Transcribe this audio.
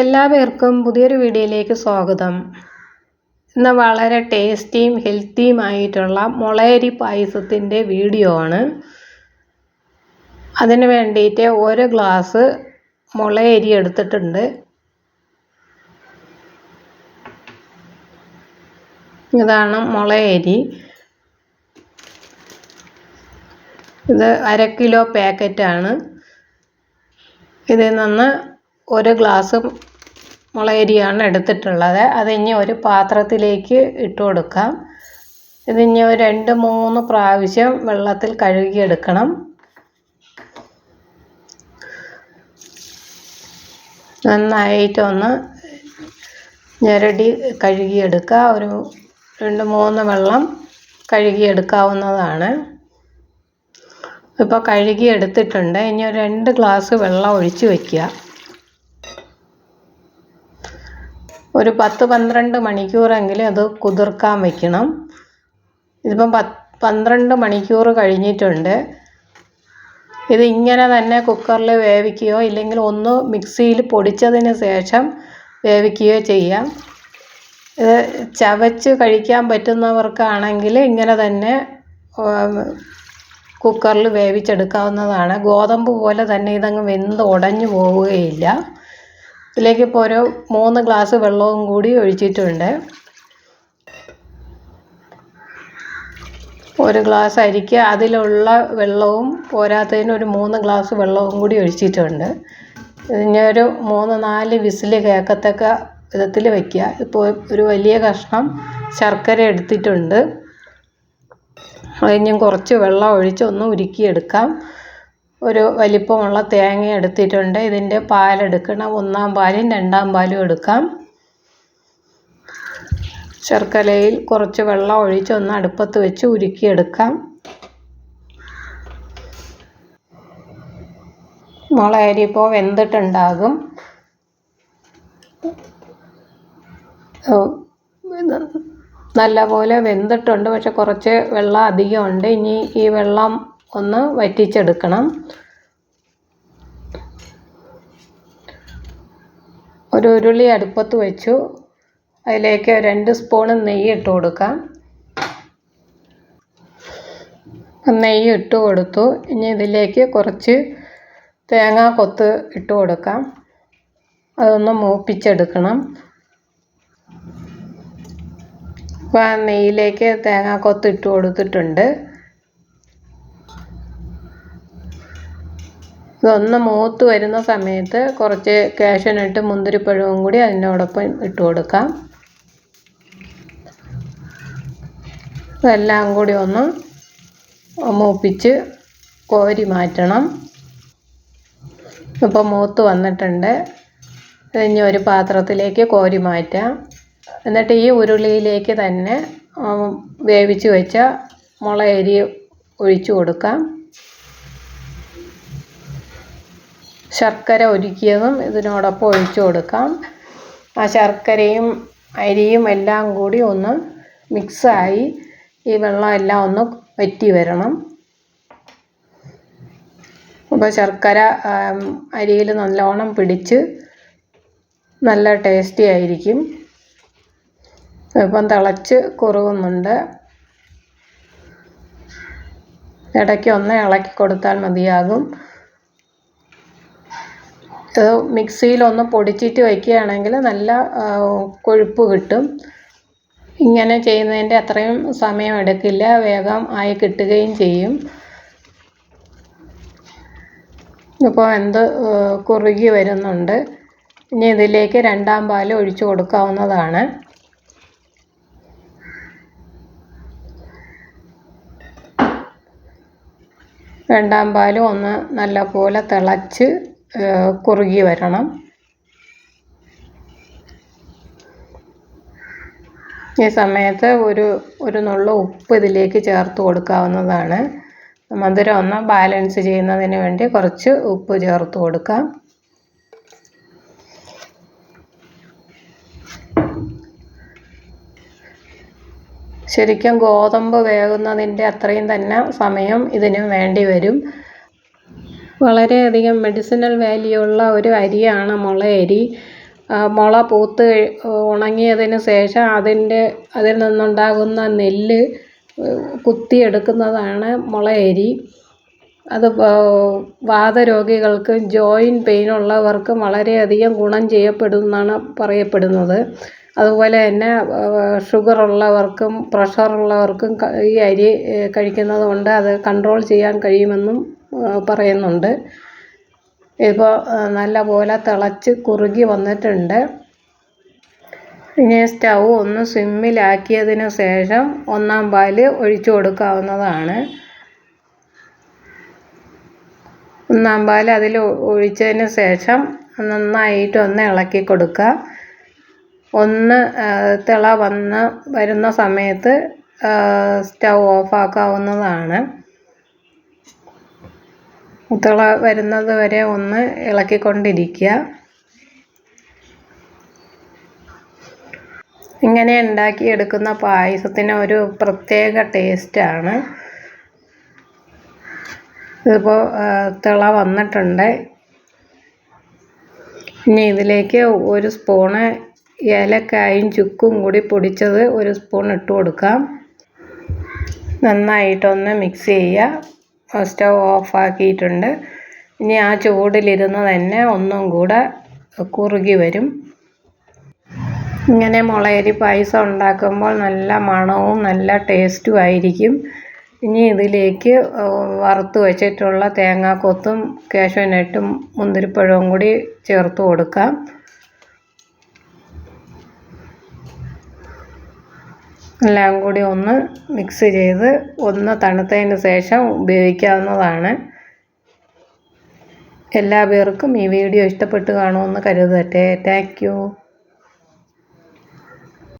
എല്ലാവർക്കും പുതിയൊരു വീഡിയോയിലേക്ക് സ്വാഗതം. ഇന്ന് വളരെ ടേസ്റ്റിയും ഹെൽത്തിയുമായിട്ടുള്ള മുളയരി പായസത്തിന്റെ വീഡിയോ ആണ്. അതിന് വേണ്ടിയിട്ട് ഒരു ഗ്ലാസ് മുളയരി എടുത്തിട്ടുണ്ട്. ഇതാണ് മുളയരി. ഇത് അര കിലോ പാക്കറ്റാണ്. ഇതിൽ നിന്ന് ഒരു ഗ്ലാസ് മുളകരിയാണ് എടുത്തിട്ടുള്ളത്. അത് ഇനി ഒരു പാത്രത്തിലേക്ക് ഇട്ട് കൊടുക്കാം. ഇതിനി ഒരു രണ്ട് മൂന്ന് പ്രാവശ്യം വെള്ളത്തിൽ കഴുകിയെടുക്കണം. നന്നായിട്ടൊന്ന് ഞെരടി കഴുകിയെടുക്കുക. ഒരു രണ്ട് മൂന്ന് വെള്ളം കഴുകിയെടുക്കാവുന്നതാണ്. ഇപ്പോൾ കഴുകിയെടുത്തിട്ടുണ്ട്. ഇനി ഒരു രണ്ട് ഗ്ലാസ് വെള്ളം ഒഴിച്ച് വയ്ക്കുക ഒരു പത്ത് പന്ത്രണ്ട് മണിക്കൂറെങ്കിലും അത് കുതിർക്കാൻ വെക്കണം. ഇതിപ്പം പത്ത് പന്ത്രണ്ട് മണിക്കൂർ കഴിഞ്ഞിട്ടുണ്ട്. ഇത് ഇങ്ങനെ തന്നെ കുക്കറിൽ വേവിക്കുകയോ ഇല്ലെങ്കിൽ ഒന്ന് മിക്സിയിൽ പൊടിച്ചതിന് ശേഷം വേവിക്കുകയോ ചെയ്യാം. ഇത് ചവച്ച് കഴിക്കാൻ പറ്റുന്നവർക്കാണെങ്കിൽ ഇങ്ങനെ തന്നെ കുക്കറിൽ വേവിച്ചെടുക്കാവുന്നതാണ്. ഗോതമ്പ് പോലെ തന്നെ ഇതങ്ങ് വെന്ത് ഉടഞ്ഞു പോവുകയില്ല. ഇതിലേക്ക് ഇപ്പോൾ ഒരു മൂന്ന് ഗ്ലാസ് വെള്ളവും കൂടി ഒഴിച്ചിട്ടുണ്ട്. ഒരു ഗ്ലാസ് അരിക്ക് അതിലുള്ള വെള്ളവും പോരാത്തതിന് ഒരു മൂന്ന് ഗ്ലാസ് വെള്ളവും കൂടി ഒഴിച്ചിട്ടുണ്ട്. ഇനി ഒരു മൂന്ന് നാല് വിസിൽ കേൾക്കത്തക്ക വിധത്തിൽ വയ്ക്കുക ഇപ്പോൾ ഒരു വലിയ കഷ്ണം ശർക്കര എടുത്തിട്ടുണ്ട്. അതിനും കുറച്ച് വെള്ളം ഒഴിച്ച് ഒന്ന് ഉരുക്കിയെടുക്കാം. ഒരു വലിപ്പമുള്ള തേങ്ങ എടുത്തിട്ടുണ്ട്. ഇതിന്റെ പാലെടുക്കണം ഒന്നാം പാലും രണ്ടാം പാലും എടുക്കാം. ശർക്കരയിൽ കുറച്ച് വെള്ളം ഒഴിച്ച് ഒന്ന് അടുപ്പത്ത് വെച്ച് ഉരുക്കിയെടുക്കാം. മുളകരി ഇപ്പോൾ വെന്തിട്ടുണ്ടാകും. നല്ലപോലെ വെന്തിട്ടുണ്ട്. പക്ഷെ കുറച്ച് വെള്ളം അധികമുണ്ട്. ഇനി ഈ വെള്ളം ഒന്ന് വറ്റിച്ചെടുക്കണം ഒരു ഉരുളി അടുപ്പത്ത് വെച്ചു. അതിലേക്ക് രണ്ട് സ്പൂൺ നെയ്യ് ഇട്ട് കൊടുക്കാം. നെയ്യ് ഇട്ട് കൊടുത്തു. ഇനി ഇതിലേക്ക് കുറച്ച് തേങ്ങാ കൊത്ത് ഇട്ട് കൊടുക്കാം. അതൊന്ന് മൂപ്പിച്ചെടുക്കണം. അപ്പോൾ നെയ്യിലേക്ക് തേങ്ങാക്കൊത്ത് ഇട്ട് കൊടുത്തിട്ടുണ്ട്. ഇതൊന്ന് മൂത്ത് വരുന്ന സമയത്ത് കുറച്ച് കാഷ്യനട്ട് മുന്തിരിപ്പഴവും കൂടി അതിനോടൊപ്പം ഇട്ട് കൊടുക്കാം. എല്ലാം കൂടി ഒന്ന് മൂപ്പിച്ച് കോരി മാറ്റണം. ഇപ്പോൾ മൂത്ത് വന്നിട്ടുണ്ട്. ഇനി ഒരു പാത്രത്തിലേക്ക് കോരി മാറ്റാം. എന്നിട്ട് ഈ ഉരുളിയിലേക്ക് തന്നെ വേവിച്ച് വെച്ച മുളകരി ഒഴിച്ചു കൊടുക്കാം. ശർക്കര ഒരുക്കിയതും ഇതിനോടൊപ്പം ഒഴിച്ചു കൊടുക്കാം. ആ ശർക്കരയും അരിയും എല്ലാം കൂടി ഒന്ന് മിക്സായി ഈ വെള്ളം എല്ലാം ഒന്ന് വറ്റി വരണം. അപ്പോൾ ശർക്കര അരിയിൽ നല്ലോണം പിടിച്ച് നല്ല ടേസ്റ്റി ആയിരിക്കും. ഇപ്പം തിളച്ച് കുറുകുന്നുണ്ട്. ഇടയ്ക്ക് ഒന്ന് ഇളക്കി കൊടുത്താൽ മതിയാകും. മിക്സിയിലൊന്ന് പൊടിച്ചിട്ട് വയ്ക്കുകയാണെങ്കിൽ നല്ല കൊഴുപ്പ് കിട്ടും. ഇങ്ങനെ ചെയ്യുന്നതിന്റെ അത്രയും സമയം എടുക്കില്ല. വേഗം ആയി കിട്ടുകയും ചെയ്യും. ഇപ്പോൾ എന്ത് കുറുകി വരുന്നുണ്ട്. ഇനി ഇതിലേക്ക് രണ്ടാം പാൽ ഒഴിച്ചു കൊടുക്കാവുന്നതാണ്. രണ്ടാം പാലും ഒന്ന് നല്ലപോലെ തിളച്ച് കുറുകി വരണം. ഈ സമയത്ത് ഒരു ഒരു നുള്ള ഉപ്പ് ഇതിലേക്ക് ചേർത്ത് കൊടുക്കാവുന്നതാണ്. മധുരം ഒന്ന് ബാലൻസ് ചെയ്യുന്നതിന് വേണ്ടി കുറച്ച് ഉപ്പ് ചേർത്ത് കൊടുക്കാം. ശരിക്കും ഗോതമ്പ് വേകുന്നതിന്റെ അത്രയും തന്നെ സമയം ഇതിനും വേണ്ടി വരും. വളരെയധികം മെഡിസിനൽ വാല്യൂ ഉള്ള ഒരു അരിയാണ് മുള അരി മുള പൂത്ത് ഉണങ്ങിയതിന് ശേഷം അതിന്റെ അതിൽ നിന്നുണ്ടാകുന്ന നെല്ല് കുത്തിയെടുക്കുന്നതാണ് മുള അരി അത് വാതരോഗികൾക്കും ജോയിന്റ് പെയിൻ ഉള്ളവർക്കും വളരെയധികം ഗുണം ചെയ്യപ്പെടുമെന്നാണ് പറയപ്പെടുന്നത്. അതുപോലെ തന്നെ ഷുഗർ ഉള്ളവർക്കും പ്രഷർ ഉള്ളവർക്കും ഈ അരി കഴിക്കുന്നത് കൊണ്ട് അത് കൺട്രോൾ ചെയ്യാൻ കഴിയുമെന്നും പറയുന്നുണ്ട്. ഇപ്പോൾ നല്ലപോലെ തിളച്ച് കുറുകി വന്നിട്ടുണ്ട്. ഇനി സ്റ്റൗ ഒന്ന് സിമ്മിലാക്കിയതിന് ശേഷം ഒന്നാം പാൽ ഒഴിച്ചു കൊടുക്കാവുന്നതാണ്. ഒന്നാം പാൽ അതിൽ ഒഴിച്ചതിന് ശേഷം നന്നായിട്ട് ഒന്ന് ഇളക്കി കൊടുക്കുക. ഒന്ന് തിള വന്ന് വരുന്ന സമയത്ത് സ്റ്റൗ ഓഫാക്കാവുന്നതാണ്. തിള വരുന്നത് വരെ ഒന്ന് ഇളക്കിക്കൊണ്ടിരിക്കുക. ഇങ്ങനെ ഉണ്ടാക്കിയെടുക്കുന്ന പായസത്തിന് ഒരു പ്രത്യേക ടേസ്റ്റാണ് ഇതിപ്പോൾ തിള വന്നിട്ടുണ്ട്. ഇനി ഇതിലേക്ക് ഒരു സ്പൂണ് ഏലക്കായും ചുക്കും കൂടി പൊടിച്ചത് ഒരു സ്പൂൺ ഇട്ട് കൊടുക്കാം. നന്നായിട്ടൊന്ന് മിക്സ് ചെയ്യുക. സ്റ്റൗ ഓഫാക്കിയിട്ടുണ്ട് ഇനി ആ ചൂടിലിരുന്ന് തന്നെ ഒന്നും കൂടെ കുറുകി വരും. ഇങ്ങനെ മുളയരി പായസം ഉണ്ടാക്കുമ്പോൾ നല്ല മണവും നല്ല ടേസ്റ്റും ആയിരിക്കും. ഇനി ഇതിലേക്ക് വറുത്ത് വെച്ചിട്ടുള്ള തേങ്ങാക്കൊത്തും കാഷ്യൂനട്ടും മുന്തിരിപ്പഴവും കൂടി ചേർത്ത് കൊടുക്കാം. എല്ലാം കൂടി ഒന്ന് മിക്സ് ചെയ്ത് ഒന്ന് തണുത്തതിന് ശേഷം ഉപയോഗിക്കാവുന്നതാണ്. എല്ലാ പേർക്കും ഈ വീഡിയോ ഇഷ്ടപ്പെട്ട് കാണുമെന്ന് കരുതട്ടെ. Thank you